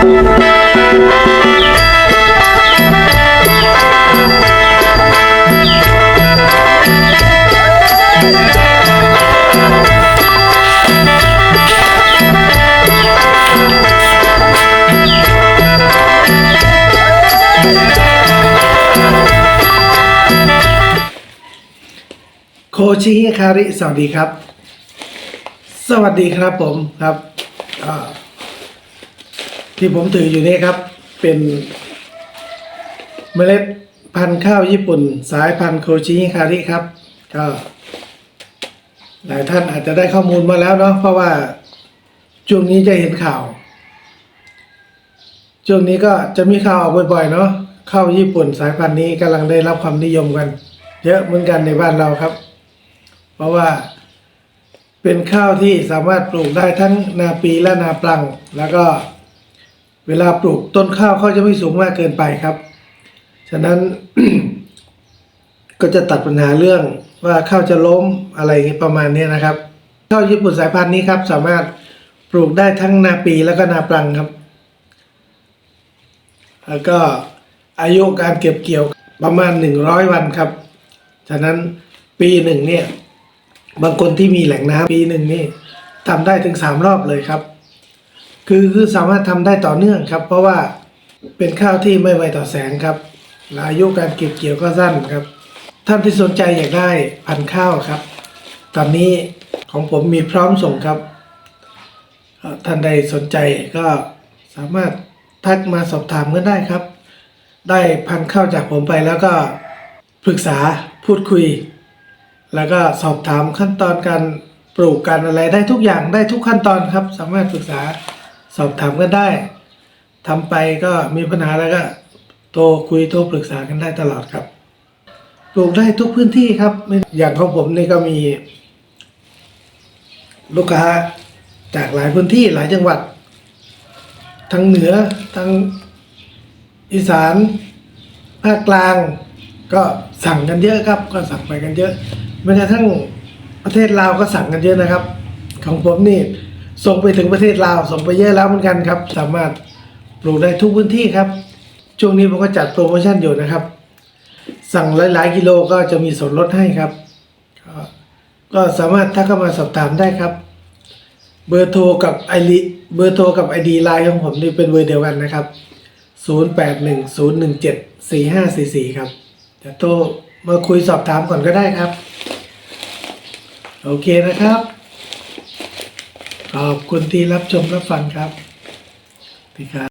โคชิฮิคาริ สวัสดีครับ สวัสดีครับผมครับ ที่ผมถืออยู่นี้ครับ เป็นเมล็ดพันธุ์ข้าวญี่ปุ่น สายพันธุ์โคชิฮิคาริครับ ก็หลายท่านอาจจะได้ข้อมูลมาแล้วเนาะเพราะว่าช่วงนี้จะเห็นข่าว ช่วงนี้ก็จะมีข่าวออกบ่อยๆเนาะข้าวญี่ปุ่นสายพันธุ์นี้กำลังได้รับความนิยมกัน เยอะเหมือนกันในบ้านเราครับ เพราะว่าเป็นข้าวที่สามารถปลูกได้ทั้งนาปีและนาปลัง แล้วก็ เวลาปลูกต้นข้าวเขาจะไม่สูงมากเกินไปครับ ฉะนั้นก็จะตัดปัญหาเรื่องว่าข้าวจะล้มอะไรประมาณนี้นะครับข้าวญี่ปุ่นสายพันธุ์นี้ครับ สามารถปลูกได้ทั้งนาปีแล้วก็นาปลังครับ แล้วก็อายุการเก็บเกี่ยวประมาณหนึ่งร้อยวันครับ ฉะนั้นปีหนึ่งเนี่ย บางคนที่มีแหล่งน้ำปีหนึ่งนี่ทำได้ถึงสามรอบเลยครับ คือคือสามารถทำได้ต่อเนื่องครับ เพราะว่าเป็นข้าวที่ไม่ไวต่อแสงครับอายุการเก็บเกี่ยวก็สั้นครับ ท่านที่สนใจอยากได้พันข้าวครับ ตอนนี้ของผมมีพร้อมส่งครับ ท่านใดสนใจก็สามารถทักมาสอบถามกันได้ครับ ได้พันข้าวจากผมไปแล้วก็ปรึกษาพูดคุย แล้วก็สอบถามขั้นตอนการปลูกการอะไรได้ทุกอย่างได้ทุกขั้นตอนครับ สามารถปรึกษา สอบถามกันได้ทำไปก็มีปัญหาแล้วก็โทรคุยโทรปรึกษากันได้ตลอดครับปลูกได้ทุกพื้นที่ครับ อย่างของผมนี่ก็มี ลูกค้าจากหลายพื้นที่หลายจังหวัด ทั้งเหนือทั้งอีสานภาคกลาง ก็สั่งกันเยอะครับ ก็สั่งไปกันเยอะแม้กระทั่งประเทศลาวก็สั่งกันเยอะนะครับ ของผมนี่ ส่งไปถึงประเทศลาวส่งไปเยอะแล้วเหมือนกันครับ สามารถปลูกได้ทุกพื้นที่ครับ ช่วงนี้ผมก็จัดโปรโมชั่นอยู่นะครับ สั่งหลายๆกิโลก็จะมีส่วนลดให้ครับ ก็สามารถทักเข้ามาสอบถามได้ครับ เบอร์โทรกับไอรีเบอร์โทรกับไอดีไลน์ของผมนี่เป็นเบอร์เดียวกันนะครับ 0810174544 ครับจะโทรมาคุยสอบถามก่อนก็ได้ครับ โอเคนะครับ ขอบคุณที่รับชมรับฟังครับสวัสดีครับ